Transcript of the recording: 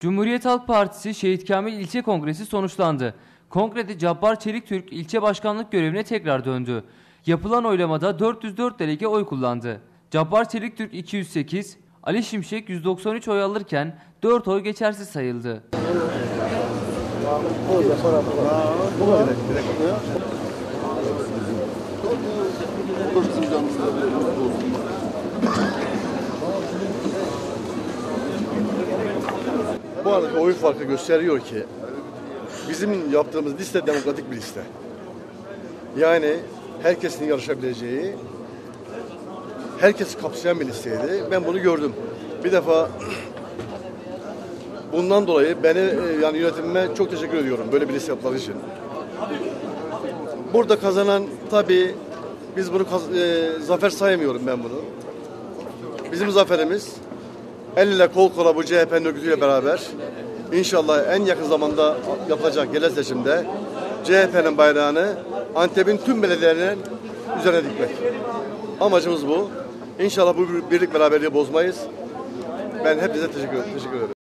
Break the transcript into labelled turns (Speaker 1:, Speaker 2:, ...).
Speaker 1: Cumhuriyet Halk Partisi Şehit Kamil İlçe Kongresi sonuçlandı. Kongrede Cabbar Çeliktürk ilçe başkanlık görevine tekrar döndü. Yapılan oylamada 404 delege oy kullandı. Cabbar Çeliktürk 208, Ali Şimşek 193 oy alırken 4 oy geçersiz sayıldı.
Speaker 2: Bu aradaki oy farkı gösteriyor ki bizim yaptığımız liste demokratik bir liste. Yani herkesin yarışabileceği, herkes kapsayan bir listeydi. Ben bunu gördüm. Bir defa bundan dolayı beni e, yani yönetimime çok teşekkür ediyorum böyle bir liste yapmaları için. Burada kazanan tabii biz bunu e, zafer saymıyorum ben bunu. Bizim zaferimiz el kol kola bu CHP'nin örgütüyle beraber inşallah en yakın zamanda yapılacak genel seçimde CHP'nin bayrağını Antep'in tüm belediyelerinin üzerine dikmek. Amacımız bu. İnşallah bu birlik beraberliği bozmayız. Ben hepinize teşekkür, teşekkür ederim.